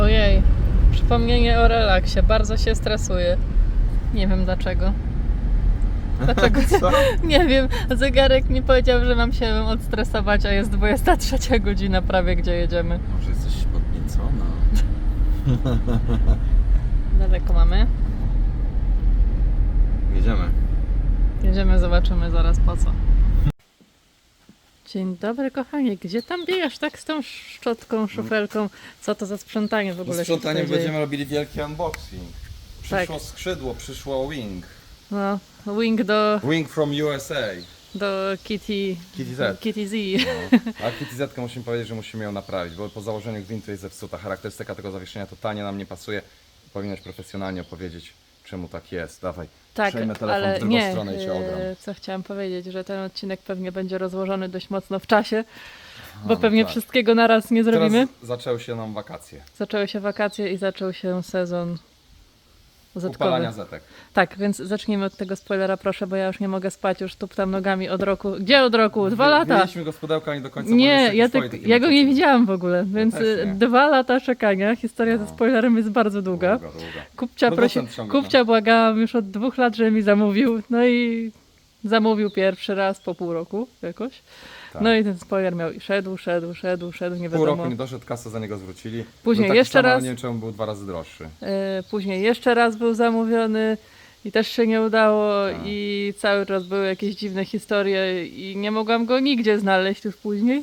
Ojej, przypomnienie o relaksie. Bardzo się stresuję. Nie wiem dlaczego. Dlaczego? Co? Nie wiem. Zegarek mi powiedział, że mam się odstresować, a jest 23 godzina prawie, gdzie jedziemy. Może jesteś podniecona? Daleko mamy. Jedziemy. Jedziemy, zobaczymy zaraz po co. Dzień dobry kochanie, gdzie tam biegasz tak z tą szczotką, szufelką? Co to za sprzątanie w ogóle? Się sprzątaniu tutaj dzieje? będziemy robili wielki unboxing. Przyszło Tak. skrzydło, przyszło wing. No, wing do, Wing from USA. do Kitty, Kitty Z. Kitty Z. No. A KTZ musimy powiedzieć, że musimy ją naprawić, bo po założeniu gwintu jest zepsuta. Charakterystyka tego zawieszenia totalnie nam nie pasuje. Powinnaś profesjonalnie opowiedzieć, czemu tak jest. Dawaj, Tak, przejmę telefon ale w drugą nie, stronę i cię ogram. e, co chciałam powiedzieć, że ten odcinek pewnie będzie rozłożony dość mocno w czasie, bo no pewnie tak. wszystkiego naraz nie zrobimy. Teraz zaczęły się nam wakacje. Zaczęły się wakacje i zaczął się sezon zetkowy. Upalania zetek. Tak, więc zacznijmy od tego spoilera, proszę, bo ja już nie mogę spać, już tuptam nogami od roku. Gdzie od roku? Dwa lata! Mieliśmy go z pudełka nie do końca. Nie, ja, tak, ja go nie widziałam w ogóle, więc też y, dwa lata czekania. Historia ze No. spoilerem jest bardzo długa. Długa, długa. Kupcia, prosi, Producent ciągle, kupcia błagałam już od dwóch lat, żeby mi zamówił. No i zamówił pierwszy raz po pół roku jakoś. Tak. No i ten spoiler miał i szedł, szedł, szedł, szedł, nie Pół wiadomo. roku nie doszedł, kasę za niego zwrócili. Później Był taki jeszcze sam, ale raz. Nie wiem czemu był dwa razy droższy. E, Później jeszcze raz był zamówiony i też się nie udało Tak. i cały czas były jakieś dziwne historie i nie mogłam go nigdzie znaleźć już później.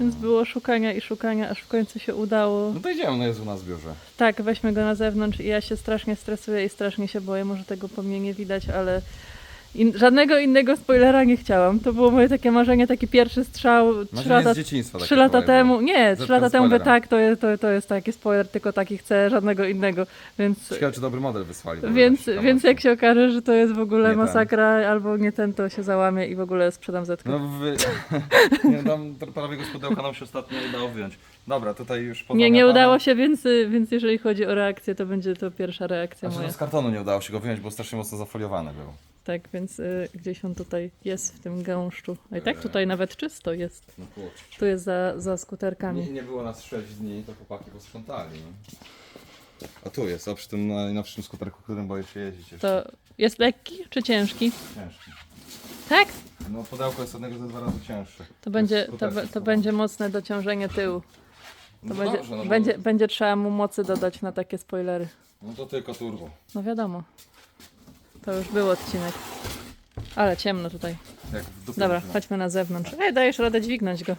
Więc było szukania i szukania, aż w końcu się udało. No to idziemy, no jest u nas w biurze. Tak, weźmy go na zewnątrz i ja się strasznie stresuję i strasznie się boję. Może tego po mnie nie widać, ale in, żadnego innego spoilera nie chciałam. To było moje takie marzenie, taki pierwszy strzał trzy lata, z dzieciństwa. trzy lata temu. Nie, trzy lata temu mówię tak, to jest, to, to jest taki spoiler, tylko taki chcę, żadnego innego. Więc Ciekawe, czy dobry model wysłali. więc, więc jak się okaże, że to jest w ogóle Nie ten. masakra, albo nie ten, to się załamie i w ogóle sprzedam zetkę. No wy... nie, tam prawie go z pudełka nam się ostatnio nie udało wyjąć. Dobra, tutaj już nie, nie pozamiatane. udało się, więc, więc jeżeli chodzi o reakcję, to będzie to pierwsza reakcja Znaczy, moja. no z kartonu nie udało się go wyjąć, bo strasznie mocno zafoliowany był. Tak, więc y, gdzieś on tutaj jest w tym gąszczu. A i tak Eee. tutaj nawet czysto jest. No kurczę. Tu jest za, za skuterkami. Nie, nie było nas 6 dni, to chłopaki posprzątali. A tu jest, o przy tym najnowszym skuterku, którym boję się jeździć jeszcze. To jest lekki czy ciężki? Ciężki. Tak? No pudełko jest jednego ze dwa razy cięższe. To będzie, to, be- to będzie mocne dociążenie tyłu. To No będzie, dobrze, no, będzie, będzie trzeba mu mocy dodać na takie spoilery. no to tylko turbo. No wiadomo. To już był odcinek. Ale ciemno tutaj. Jak w dupie Dobra, można. chodźmy na zewnątrz. Ej, dajesz radę dźwignąć go.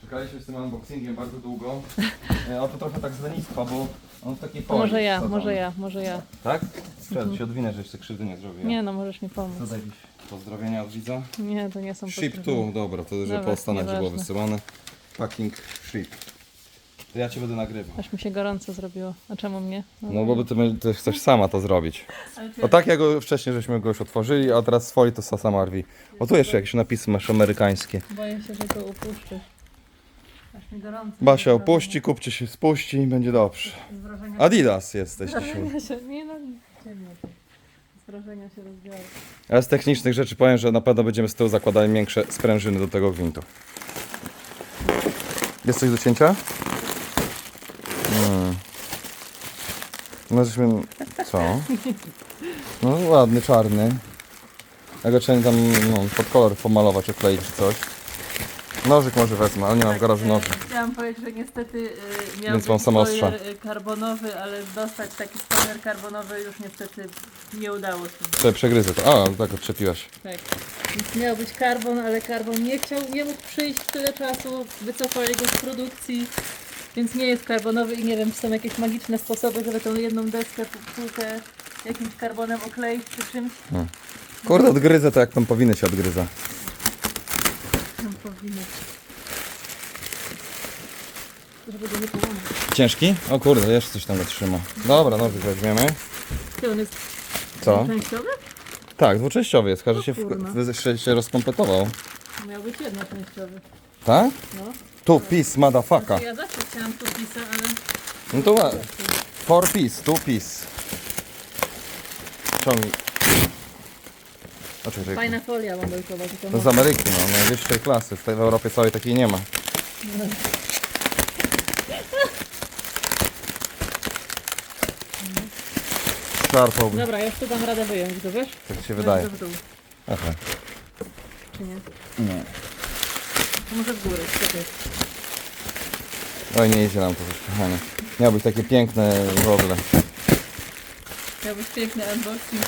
Czekaliśmy z tym unboxingiem bardzo długo. E, A to trochę tak z lenistwa, bo on w takiej To może ja, może ja, może ja. Tak? Wtedy się odwinę, żeś sobie krzywdy nie zrobił. Nie no, możesz mi pomóc. Dodaj pozdrowienia od widza. Nie, to nie są Ship pozdrowienia. tu, dobra, to że Dobra, po Stanach było wysyłane. Packing ship. To ja cię będę nagrywał. Aż mi się gorąco zrobiło. A czemu mnie? No bo ty, ty chcesz sama to zrobić. Ale O tak jak go wcześniej żeśmy go już otworzyli, a teraz swoi to sama rwi. O tu jeszcze jakieś napisy masz amerykańskie. Boję się, że to upuszczy. Aż mi gorąco. Basia opuści, kupcie się spuści i będzie dobrze. Z wrażenia, Adidas jesteś z dzisiaj. się, nie no. Z wrażenia się rozbiorę. A z technicznych rzeczy powiem, że na pewno będziemy z tyłu zakładali większe sprężyny do tego gwintu. Jest coś do cięcia? No żeśmy... Co? No ładny, czarny. Ja go trzeba tam no, pod kolor pomalować, okleić czy coś. Nożyk może wezmę, ale nie mam w garażu e, noży. Chciałam powiedzieć, że niestety e, miał Więc mam spoiler e, karbonowy, ale dostać taki spoiler karbonowy już niestety nie udało się. Sobie przegryzę to. A, tak odczepiłaś. Tak. Więc miał być karbon, ale karbon nie chciał, nie mógł przyjść tyle czasu, wycofali go z produkcji, więc nie jest karbonowy i nie wiem, czy są jakieś magiczne sposoby, żeby tą jedną deskę, półkę jakimś karbonem okleić czy czymś. Kurde, odgryzę to jak tam powinny się odgryza. No, powinno. Żeby go nie połamać. Ciężki? O kurde, jeszcze coś tam go trzyma. Dobra, nożyk weźmiemy. Ty, on jest Co? częściowy? Tak, dwuczęściowy jest. Każdy O się, w, kurna. w, się rozkompletował. Miał być jednoczęściowy. Tak? No. Two piece, motherfucker. Ja zawsze chciałam tu pisa, ale... No to ma. Four piece, two piece. Ciągnij. Oczywiście. Fajna folia modelkowa. tylko To z Ameryki, no, najwyższej klasy. W tej- w Europie całej takiej nie ma. Szarpałbym, Dobra, ja już tu dam radę wyjąć, to wiesz? tak ci wydaje. Aha. Czy nie? Nie. To może w górę, jest? Oj, nie idzie nam to coś, kochanie. Miało być takie piękne w ogóle. Miał być piękny unboxing,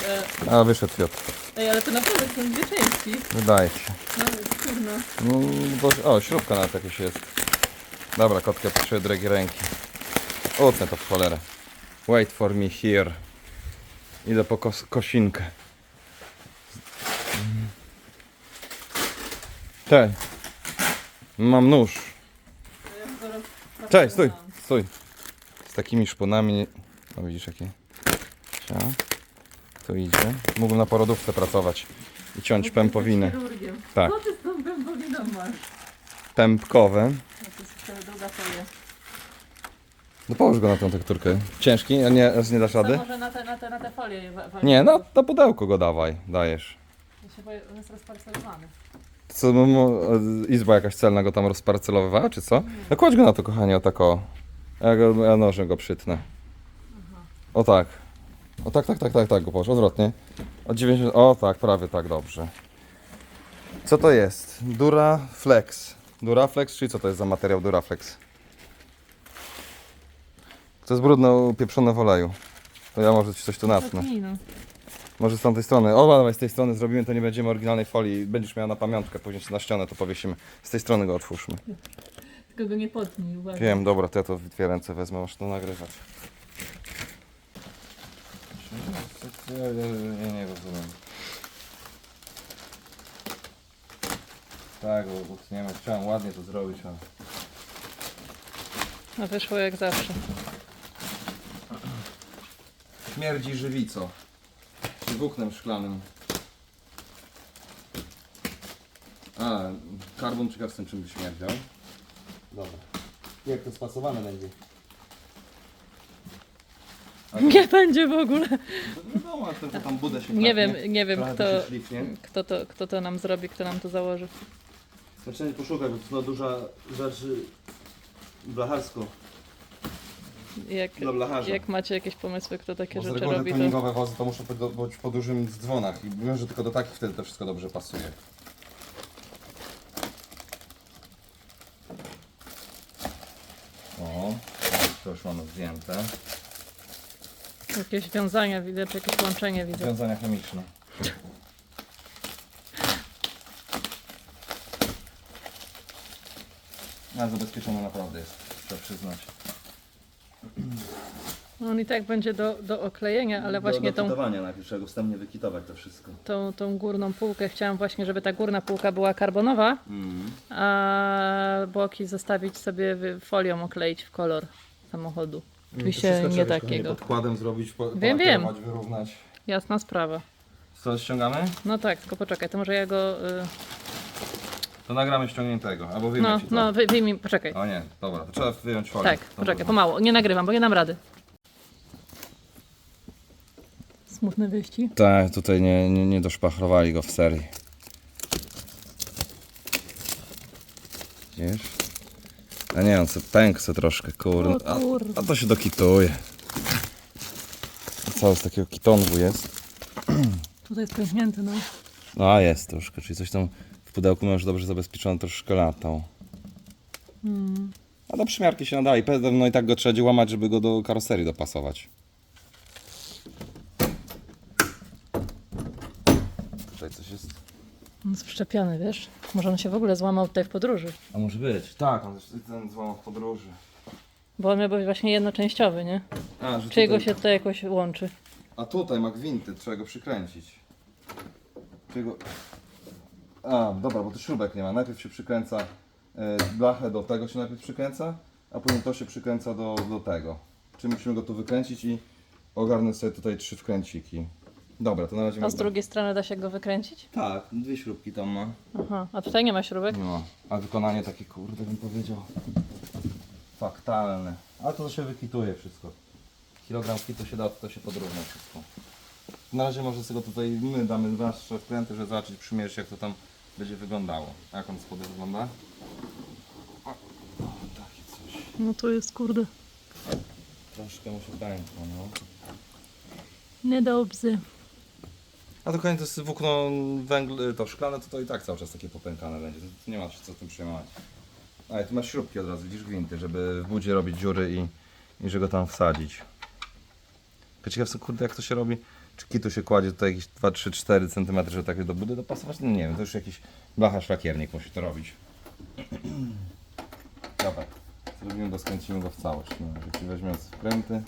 a... A wyszedł Piotr. Ej, ale to naprawdę są dwie części. Wydaje się. No, kurno. No, bo, o, śrubka nawet jakaś jest. Dobra, kotkę potrzebuję drogie ręki. Utnę to w cholerę. Wait for me here. Idę po kos kosinkę. Cześć. Mam nóż. Cześć, stój, stój. Z takimi szponami. nie- O widzisz jakie. Cia. Tu idzie. Mógłbym na porodówce pracować i ciąć pępowinę. chirurgiem. Tak. Co ty z tą pępowiną masz? Pępkowe. No. No połóż go na tą tekturkę. Ciężki, a nie, nie dasz rady? może na te, na te, na te folie Nie, no na pudełko go dawaj, dajesz. Ja się boję, on jest rozparcelowany. Co, mu, e, izba jakaś celna go tam rozparcelowywała, czy co? No kładź go na to, kochanie, o tak o. Ja, go, ja nożem go przytnę. O tak. O tak, tak, tak, tak, tak go odwrotnie. O 90, o tak, prawie tak, dobrze. Co to jest? Duraflex. Duraflex, czyli co to jest za materiał Duraflex? To jest brudno upieprzone w oleju. To ja może ci coś tu natnę. Tak, no. Może z tamtej strony. O, dawaj, z tej strony zrobimy, to nie będziemy oryginalnej folii. Będziesz miała na pamiątkę, później na ścianę to powiesimy. Z tej strony go otwórzmy. Tylko go nie potnij, uważaj. Wiem, dobra, to ja to w dwie ręce wezmę, masz to nagrywać. Ja, ja, ja nie rozumiem. Tak, bo utniemy. Chciałem ładnie to zrobić, ale... No wyszło jak zawsze. Śmierdzi żywico. Włóknem szklanym. A, karbon ciekaw z tym czym by śmierdział. Dobra. Jak to spasowane będzie? Nie będzie w ogóle. No wiadomo, ten to tam budę się Nie wiem, nie wiem Trochę kto, to się kto, to, kto to nam zrobi, kto nam to założy. Znaczy poszukaj, bo to no duża rzecz y, blacharsko. Jak, Dla blacharza. jak macie jakieś pomysły, kto takie Bo z rzeczy reguły robi, to tuningowe wozy to muszą być po dużym dzwonach i wiem, że tylko do takich wtedy to wszystko dobrze pasuje. O, to już mamy zdjęte. jakieś wiązania widzę, czy jakieś łączenie widzę. Wiązania chemiczne. Ale zabezpieczone naprawdę jest, trzeba przyznać. No On i tak będzie do, do oklejenia, ale właśnie do, tą, kitowania najpierw trzeba go wstępnie wykitować to wszystko. tą, tą górną półkę chciałam właśnie, żeby ta górna półka była karbonowa, Mm. a boki zostawić sobie wy- folią okleić w kolor samochodu. Oczywiście nie takiego. Podkładem zrobić, po, Wiem, polakierować, wyrównać. Jasna sprawa. Co, ściągamy? No tak, tylko poczekaj, to może ja go... Y, To nagramy ściągniętego, albo wyjmę no, ci to. no, wy, wyjmij, poczekaj. O nie, dobra, to trzeba wyjąć folię. Tak, To poczekaj, pomału, nie nagrywam, bo nie dam rady. Smutne wyjści. Tak, tutaj nie, nie, nie doszpachrowali go w serii. Widzisz? A nie, on se pękł se troszkę, kurde. O A, kurde. a to się dokituje. Cały z takiego kitongu jest. Tutaj jest pęknięty, no. No a jest troszkę, czyli coś tam w pudełku masz dobrze zabezpieczone, troszkę latał. Hmm. A do przymiarki się nadaje. Pewno i tak go trzeba będzie łamać, żeby go do karoserii dopasować. Tutaj coś jest. On jest przyczepiony, wiesz? Może on się w ogóle złamał tutaj w podróży. A może być. Tak, on ten złamał w podróży. Bo on miał być właśnie jednoczęściowy, nie? A, że Czy jego się tutaj jakoś łączy? A tutaj ma gwinty, trzeba go przykręcić. Czy go... A, dobra, bo to śrubek nie ma. Najpierw się przykręca e, blachę do tego się najpierw przykręca, a później to się przykręca do, do tego. Czyli musimy go tu wykręcić i ogarnąć sobie tutaj trzy wkręciki. Dobra, to na razie... A z drugiej strony da się go wykręcić? Tak, dwie śrubki tam ma. Aha, a tutaj nie ma śrubek? No, a wykonanie takie, kurde, bym powiedział, faktalne. A to się wykituje wszystko. Kilogram kitu się da, to się podrówna wszystko. Na razie może sobie go tutaj my damy nasze wkręty, żeby zobaczyć, przymierzyć jak to tam będzie wyglądało. A jak on z spodu wygląda? O, takie coś. No tu jest, kurde. Troszkę mu się pękło, no. Niedobrze. A to koniec to jest włókno węgl, to szklane, to to i tak cały czas takie popękane będzie. To nie ma się co z tym przejmować. A i tu masz śrubki od razu, widzisz gwinty, żeby w budzie robić dziury i, i że go tam wsadzić. Tylko ciekaw jestem, kurde, jak to się robi. Czy kitu się kładzie tutaj jakieś 2, 3, 4 cm, żeby tak do budy dopasować? No nie wiem, to już jakiś blacha szlakiernik musi to robić. Dobra, zrobimy go, skręcimy go w całość. No, weźmiemy wkręty.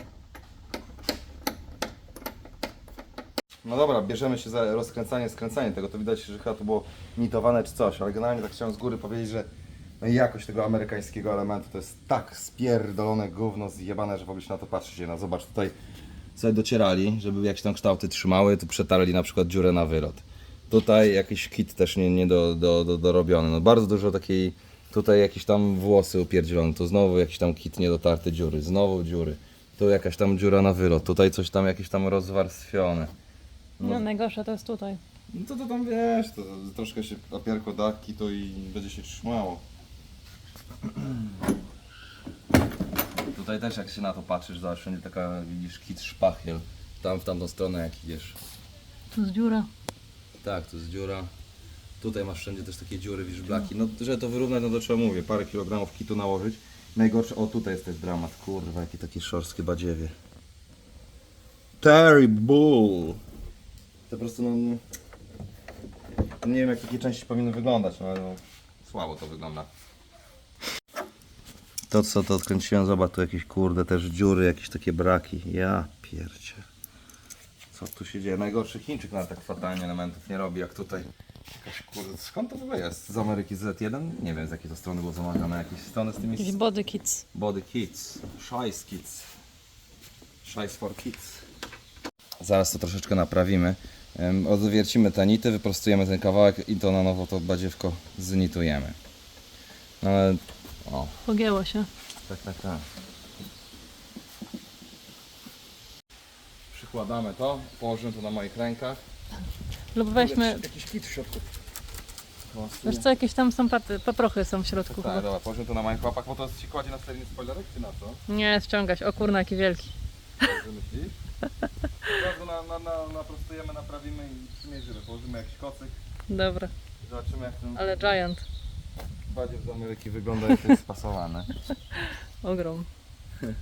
No dobra, bierzemy się za rozkręcanie, skręcanie tego, to widać, że chyba to było nitowane czy coś, ale generalnie tak chciałem z góry powiedzieć, że no jakość tego amerykańskiego elementu to jest tak spierdolone gówno zjebane, że w ogóle się na to patrzeć nie da. Zobacz, tutaj sobie docierali, żeby jakieś tam kształty trzymały, tu przetarli na przykład dziurę na wylot. Tutaj jakiś kit też nie, nie do, do, do, dorobiony, no bardzo dużo takiej, tutaj jakieś tam włosy upierdzielone, tu znowu jakiś tam kit niedotarty dziury, znowu dziury. Tu jakaś tam dziura na wylot, tutaj coś tam jakieś tam rozwarstwione. No najgorsze to jest tutaj. No to, to tam wiesz, to troszkę się opierko daki to i będzie się trzymało. Tutaj też jak się na to patrzysz, zobacz, wszędzie taka, widzisz, kit szpachniel. Tam w tamtą stronę jak idziesz. Tu jest dziura. Tak, tu jest dziura. Tutaj masz wszędzie też takie dziury, widzisz, blaki. No, że to wyrównać, no to trzeba mówię, parę kilogramów kitu nałożyć. Najgorsze, o tutaj jest też dramat, kurwa, jakie takie szorskie badziewie. Terrible! To po prostu, no... nie- Nie wiem, jak takie części powinny wyglądać, no ale no, słabo to wygląda. To co to odkręciłem, zobacz, tu jakieś kurde też dziury, jakieś takie braki. Ja pierdzie. Co tu się dzieje? Najgorszy Chińczyk na tak fatalnie elementów nie robi jak tutaj. Jakaś kurde, skąd to w ogóle jest? Z Ameryki Z1? Nie wiem z jakiej to strony było zamawiane. Jakieś strony z tymi Jakiś body kits. Body Kids, Shice Kids, Shice for Kids. Zaraz to troszeczkę naprawimy. Odwiercimy te nity, wyprostujemy ten kawałek i to na nowo to badziewko znitujemy. No ale... O, Pogięło się. tak, tak, tak. Przykładamy to, położymy to na moich rękach. Lub weźmy, Jakiś kit w środku. wiesz co, jakieś tam są paprochy są w środku Tak, chyba. dobra, położymy to na moich łapach, bo to się kładzie na seryjny spoilerek, czy na co? Nie, ściągać. O kurna, jaki wielki. Myślisz? Bardzo na, na, na, naprostujemy, naprawimy i przymierzymy. Położymy jakiś kocyk, Dobra, zobaczymy jak ten ale giant. Badziew z Ameryki wygląda, jak jest spasowany. Ogrom.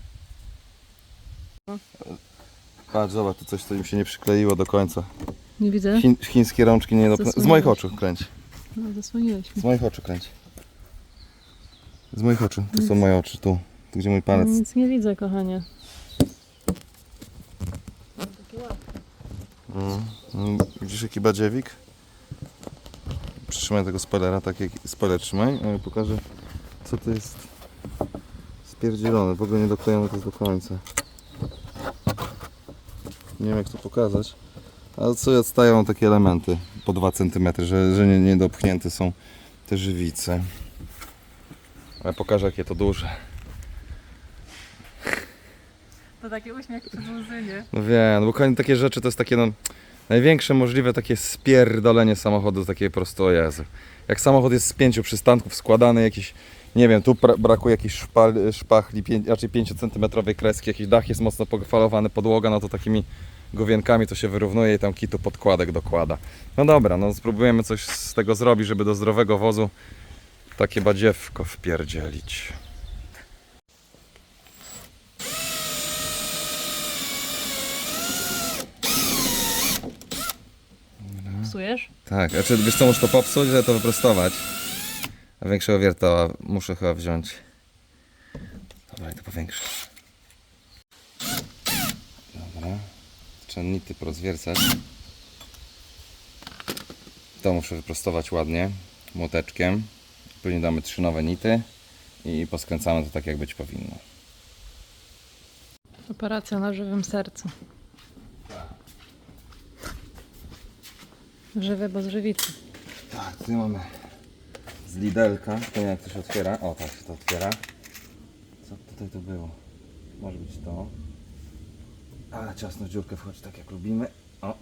Patrz, zobacz, tu coś co im się nie przykleiło do końca. Nie widzę. Chińskie rączki nie dopnę... Z moich oczu kręć. No, zasłoniłeś mi. Z moich oczu kręć. Z moich oczu. Tu są moje oczy, tu. Tu gdzie mój palec. Nic nie widzę, kochanie. Mm. Mm, Widzisz jaki badziewik? Przytrzymaj tego spoilera, tak jak spoiler trzymaj, a ja pokażę co to jest spierdzielone. W ogóle nie doklejamy to do końca. Nie wiem jak to pokazać. Ale co odstają takie elementy po 2 cm, że, że nie, nie dopchnięte są te żywice. Ale pokażę jakie to duże. To taki uśmiech przy łzy, nie? No wiem, no bo kochani, takie rzeczy to jest takie no, największe możliwe takie spierdolenie samochodu, takie po prostu o Jezu. Jak samochód jest z pięciu przystanków składany, jakiś, nie wiem, tu brakuje jakiejś szpal, szpachli, pię, raczej 5 cm kreski, jakiś dach jest mocno pogwalowany, podłoga, no to takimi głowienkami to się wyrównuje i tam kitu podkładek dokłada. No dobra, no spróbujemy coś z tego zrobić, żeby do zdrowego wozu takie badziewko wpierdzielić. Psujesz? Tak, a czy wiesz co, muszę to popsuć, żeby to wyprostować? A większego wiertoła muszę chyba wziąć. Dobra, i to powiększę. Dobra. Trzeba nity porozwiercać. To muszę wyprostować ładnie, młoteczkiem. Później damy trzy nowe nity i poskręcamy to tak, jak być powinno. Operacja na żywym sercu. Żywe, bo z żywicy. Tak, tutaj mamy z Lidelka. To nie jak to się otwiera. O, tak się to otwiera. Co tutaj to było? Może być to. Ale ciasno dziurkę wchodzi tak jak lubimy. O.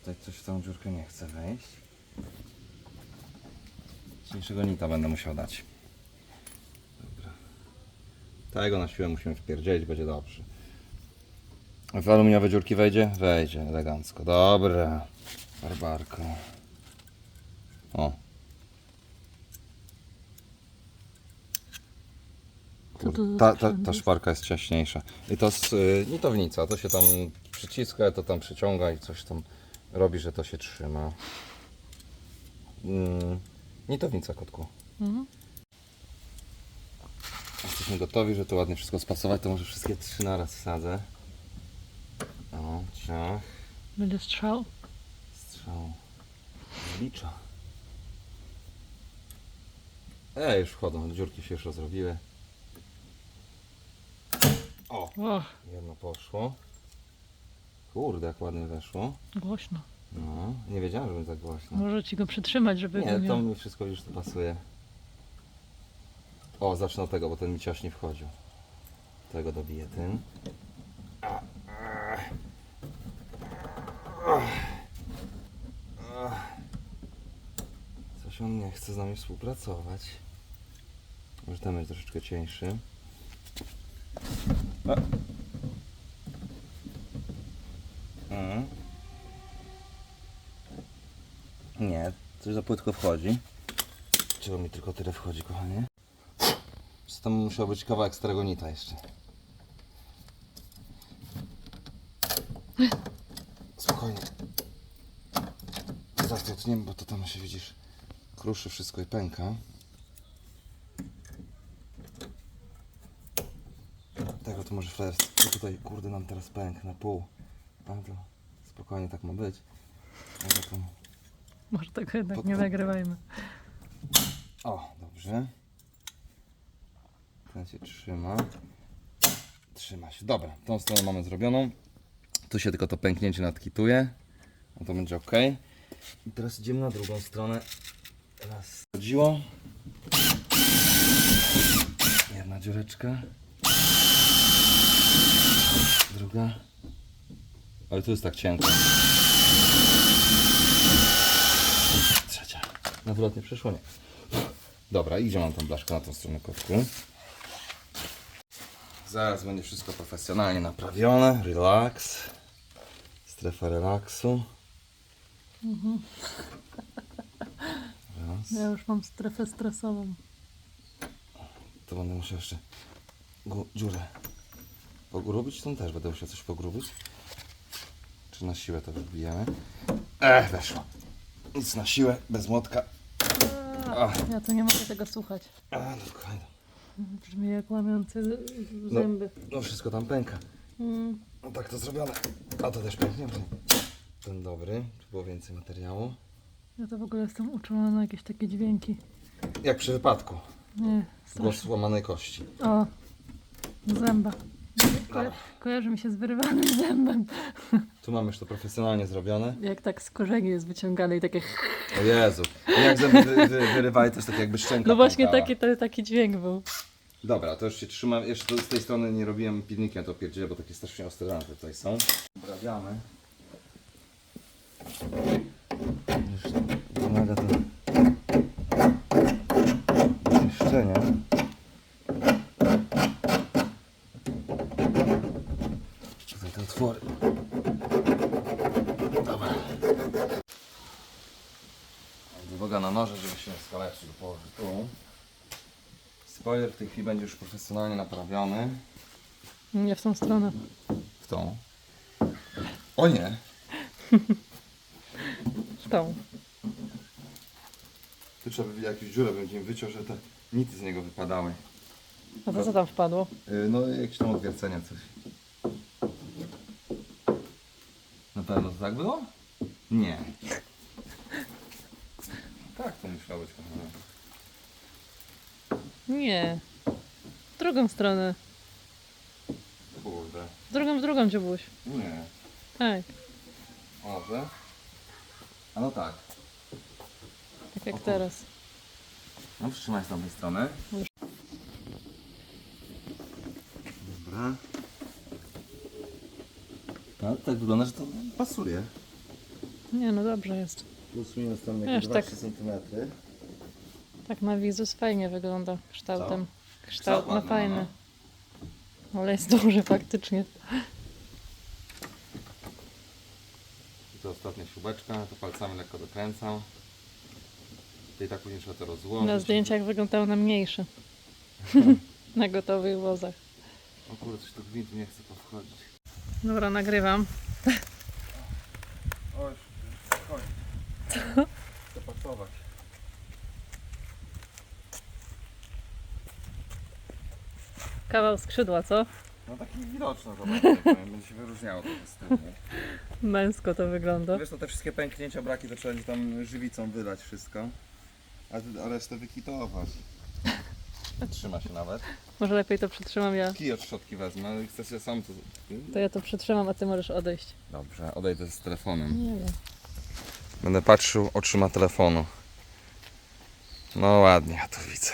Tutaj coś w tą dziurkę nie chce wejść. Cieńszego nita będę musiał dać. Dobra. Tego na siłę musimy wpierdzielić, będzie dobrze. W aluminiowe dziurki wejdzie? Wejdzie, elegancko. Dobra. Barbarka. O. Ta, ta, ta szparka jest ciaśniejsza. I to jest y, nitownica. To się tam przyciska, to tam przyciąga i coś tam robi, że to się trzyma. Mm, nitownica, kotku. Mhm. Jesteśmy gotowi, że to ładnie wszystko spasować, to może wszystkie trzy naraz wsadzę. O, ciach, Będzie strzał. strzał, zlicza. Ej, już wchodzą, dziurki się już rozrobiły. O, O, jedno poszło. Kurde, jak ładnie weszło. głośno. No, nie wiedziałem, że będzie tak głośno. Może ci go przytrzymać, żeby go Nie, to miał. mi wszystko już to pasuje. O, zacznę od tego, bo ten mi ciaśnie wchodził. Tego dobiję tym. A, a. A. Coś on nie chce z nami współpracować. Może ten będzie troszeczkę cieńszy. A. Mhm. Nie, coś za płytko wchodzi. Czego mi tylko tyle wchodzi, kochanie? Czy tam musiał być kawałek starego nita jeszcze? Spokojnie. Tniemy, bo to tam się widzisz kruszy wszystko i pęka. Tego to może flares. To tutaj kurde nam teraz pęk na pół. Ale to spokojnie tak ma być. Ale to... Może tego jednak Po- nie nagrywajmy. O, dobrze. Ten się trzyma. Trzyma się. Dobra, tą stronę mamy zrobioną. Tu się tylko to pęknięcie nadkituje. No to będzie ok. I teraz idziemy na drugą stronę. Raz. Chodziło. Jedna dziureczka. Druga. Ale tu jest tak cienko. Trzecia. Na wylot nie przyszło, nie. Dobra, idzie mam tą blaszkę na tą stronę kotku. Zaraz będzie wszystko profesjonalnie naprawione. Relax. Strefa relaksu. Raz. Ja już mam strefę stresową. To będę musiał jeszcze dziurę pogrubić. Tą też będę musiał coś pogrubić. Czy na siłę to wybijemy? Ech, weszło. Nic na siłę, bez młotka. Ach. Ja to nie mogę tego słuchać. A, no spokojnie. Brzmi jak łamiące No. zęby. No wszystko tam pęka. Mm. No tak to zrobione. A to też pęknie. Ten dobry. Tu było więcej materiału. Ja to w ogóle jestem uczulona na jakieś takie dźwięki. Jak przy wypadku. Nie, Głos strasznie. łamanej kości. O, zęba. Ko kojarzy mi się z wyrywanym zębem. Tu mamy już to profesjonalnie zrobione. Jak tak z korzeni jest wyciągane i takie... O Jezu. I jak zęby wy, wy, wyrywały, to jest tak jakby szczęka No właśnie pękała. taki, to, taki dźwięk był. Dobra, to już się trzymam. Jeszcze z tej strony nie robiłem pilnikiem to pierdzielę, bo takie strasznie ostre rany tutaj są. Uprawiamy. Pomaga to czyszczenie. Tutaj te otwory. Dobra. Uwaga na noże, żeby się go położę tu. Spoiler w tej chwili będzie już profesjonalnie naprawiony. Nie w tą stronę. W tą. O nie! Tą. Tu trzeba by jakąś dziurę będzie wyciął, że te nity z niego wypadały. A to co tam wpadło? Yy, no jakieś tam odwiercenia coś. Na pewno to tak było? Nie. Tak to musiało być kochane. Nie. W drugą stronę. Kurde. W drugą, w drugą, dziobuś. Nie. Tak. Może? A no tak. Tak jak teraz. No przytrzymaj z tamtej strony. Już. Dobra. No ale tak wygląda, że to pasuje. Nie no dobrze jest. Plus minus tam Wiesz, jakieś tak. 2-3 cm. Tak na wizus fajnie wygląda kształtem. Kształt no ładny, fajny. Ale jest duży faktycznie. to ostatnia śrubeczka, to palcami lekko dokręcam. I tak później trzeba to rozłożyć. Na zdjęciach wyglądał na mniejszy. na gotowych wozach. O kurde, coś tu gwint nie chce powchodzić. Dobra, nagrywam. Oj, chodź. Chcę pasować. Kawał skrzydła, co? No taki widoczny to będzie, się wyróżniało trochę z tyłu. Męsko to wygląda. Wiesz, to te wszystkie pęknięcia, braki to trzeba gdzieś tam żywicą wylać wszystko. A, a resztę wykitować. Trzyma się nawet. Może lepiej to przytrzymam ja. Kij od szczotki wezmę, ale chcę się sam to... To ja to przytrzymam, a ty możesz odejść. Dobrze, odejdę z telefonem. Nie wiem. Będę patrzył oczyma telefonu. No ładnie, ja to widzę.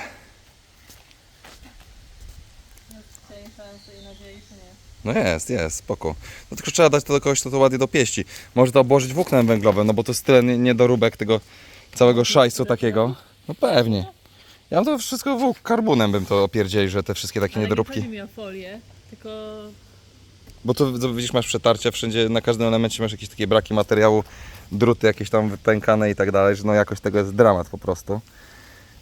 Chcieli szansy i nadziei, czy nie? No jest, jest, spoko. No tylko trzeba dać to do kogoś, kto to ładnie dopieści. Może to obłożyć włóknem węglowym, no bo to jest tyle nie- niedoróbek tego całego szajsu takiego. No pewnie. Ja bym to wszystko włók karbonem bym to opierdzieli, że te wszystkie takie niedoróbki. nie chodzi mi o folię, tylko Bo tu to widzisz, masz przetarcia wszędzie, na każdym elemencie masz jakieś takie braki materiału, druty jakieś tam wypękane i tak dalej, że no jakość tego jest dramat po prostu.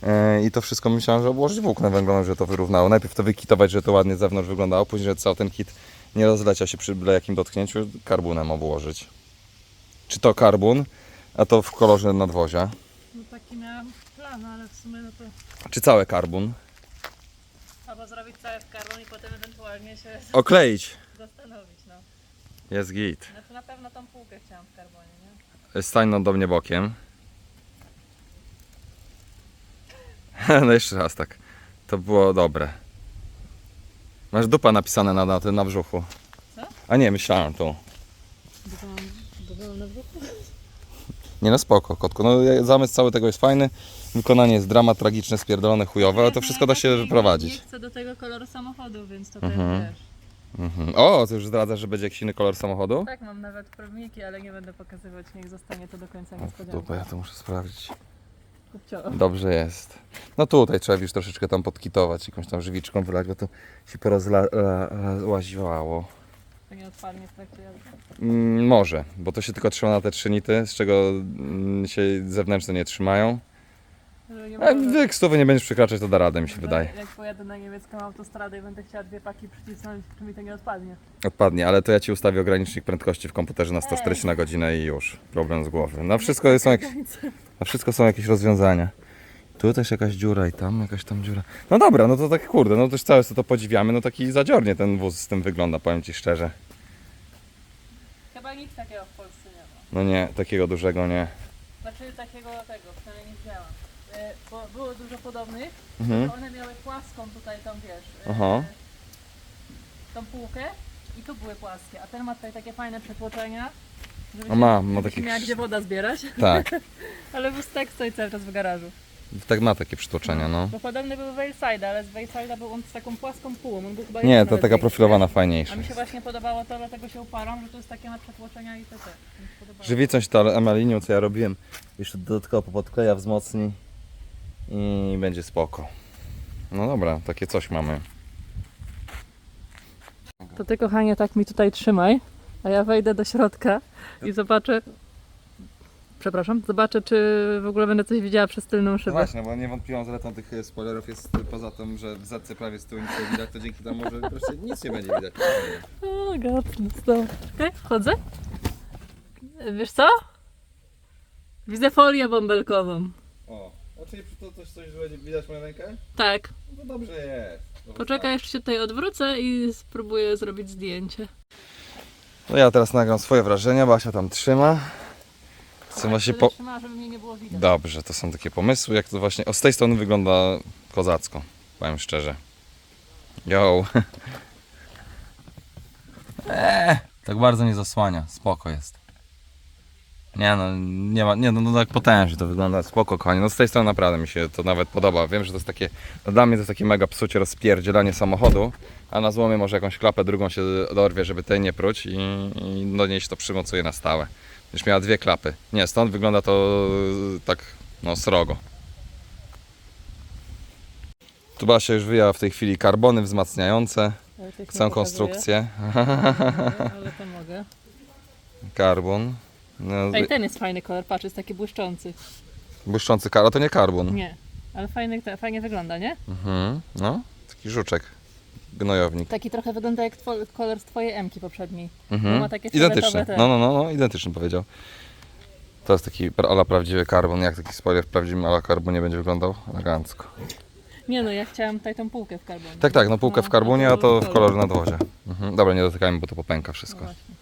Yy, I to wszystko myślałem, że obłożyć włóknem węglowym, że to wyrównało. Najpierw to wykitować, że to ładnie z zewnątrz wyglądało, później, że cały ten kit nie rozlecia się przy byle jakim dotknięciu, karbonem obłożyć. Czy to karbon, a to w kolorze nadwozia. no taki miałam plan, ale w sumie no to Czy cały karbon. albo zrobić całe w karbon i potem ewentualnie się Okleić. zastanowić, no. Jest git. Znaczy na pewno tą półkę chciałam w karbonie, nie? Stań do mnie bokiem. No jeszcze raz tak. To było dobre. Masz dupa napisane na, na na brzuchu. Co? A nie, myślałem tu. Dodałam na brzuchu? Nie no spoko, kotku. No zamysł cały tego jest fajny. Wykonanie jest dramat, tragiczne, spierdolone, chujowe, ale to wszystko da się Nie wyprowadzić. chcę do tego koloru samochodu, więc to Mhm. też. Mhm. O, to już zdradza, że będzie jakiś inny kolor samochodu? Tak, mam nawet próbniki, ale nie będę pokazywać, niech zostanie to do końca niespodzianką. dupę, ja to muszę sprawdzić. Dobrze jest. No tutaj trzeba już troszeczkę tam podkitować, jakąś tam żywiczką wylać, bo to się porozłaziwało. To nie odpadnie w trakcie jazdy. Mm, może, bo to się tylko trzyma na te trzy nity, z czego mm, się zewnętrzne nie trzymają. Nie A było- jak stówy nie będziesz przekraczać, to da radę, mi się że wydaje. Jak pojadę na niemiecką autostradę i będę chciała dwie paki przycisnąć, czy mi to nie odpadnie. Odpadnie, ale to ja Ci ustawię ogranicznik prędkości w komputerze na 140 na godzinę i już. Problem z głowy. Na wszystko są jakieś, na wszystko są jakieś rozwiązania. Tu też jakaś dziura i tam jakaś tam dziura. No dobra, no to tak kurde, no też całe to, to podziwiamy, no taki zadziornie ten wóz z tym wygląda, powiem Ci szczerze. Chyba nic takiego w Polsce nie ma. No nie, takiego dużego nie. Znaczy takiego tego, przynajmniej nie widziałam. E, bo było dużo podobnych, Mhm. one miały płaską tutaj tą wiesz, e, Aha. tą półkę i tu były płaskie, a ten ma tutaj takie fajne przetłoczenia. Żeby ma, ma żeby takie- miała gdzie woda zbierać, Tak, ale wóz tak stoi cały czas w garażu. tak ma takie przytłoczenia, no. Bo podobny był Wayside, ale z Wayside'a był on z taką płaską półą, on był chyba Nie, jeszcze to nawet taka większy. profilowana A fajniejsza. mi się właśnie podobało to, dlatego się uparam, że tu jest takie ma przetłoczenia i te te. Mi się podobało. Żywicą się to emalinią, co ja robiłem, jeszcze dodatkowo podkleja, wzmocni i będzie spoko. No dobra, takie coś mamy. To ty kochanie tak mi tutaj trzymaj, a ja wejdę do środka i zobaczę. Przepraszam, zobaczę czy w ogóle będę coś widziała przez tylną No szybę. właśnie, bo niewątpliwą zaletą tych e, spoilerów jest poza tym, że w zadce prawie z tyłu nic nie widać, to dzięki temu może wreszcie nic nie będzie widać. O, dobra. Czekaj, wchodzę. Wiesz co? Widzę folię bąbelkową. O, a czyli to coś, coś, będzie widać moją rękę? Tak. No to dobrze jest. Dobrze. Poczekaj, jeszcze się tutaj odwrócę i spróbuję zrobić zdjęcie. No ja teraz nagram swoje wrażenia, Basia tam trzyma. Chcę właśnie po... Trzymała, żeby mnie nie było widać. Dobrze, to są takie pomysły, jak to właśnie... O, z tej strony wygląda kozacko, powiem szczerze. Yo. eee, tak bardzo nie zasłania, spoko jest. Nie no, nie ma, nie no, no tak potężnie to wygląda, spoko kochani. No z tej strony naprawdę mi się to nawet podoba. Wiem, że to jest takie, no dla mnie to jest takie mega psucie, rozpierdzielanie samochodu, a na złomie może jakąś klapę drugą się dorwie, żeby tej nie pruć i, i do niej się to przymocuje na stałe. Już miała dwie klapy. Nie, stąd wygląda to y, tak, no srogo. Tu Basia już wyjęła w tej chwili karbony wzmacniające, całą konstrukcję. Ale to mogę. Karbon. No, Ej, ten jest fajny kolor, patrz, jest taki błyszczący. błyszczący kar, to nie karbon. Nie, ale fajny, fajnie wygląda, nie? Mhm. No, taki żuczek. Gnojownik. Taki trochę wygląda jak two- kolor z twojej Emki poprzedniej. Bo Mhm. ma takie Identyczny. fioletowe te. No, no, no, no, identyczny powiedział. To jest taki pra- ala prawdziwy karbon. Jak taki spoiler w prawdziwym ala karbonie będzie wyglądał? Elegancko. Nie no, ja chciałam tutaj tą półkę w karbonie. Tak, tak, no półkę No, w karbonie, a to to w kolor. kolorze nadwozie. Mhm. Dobra, nie dotykajmy, bo to popęka No wszystko. właśnie.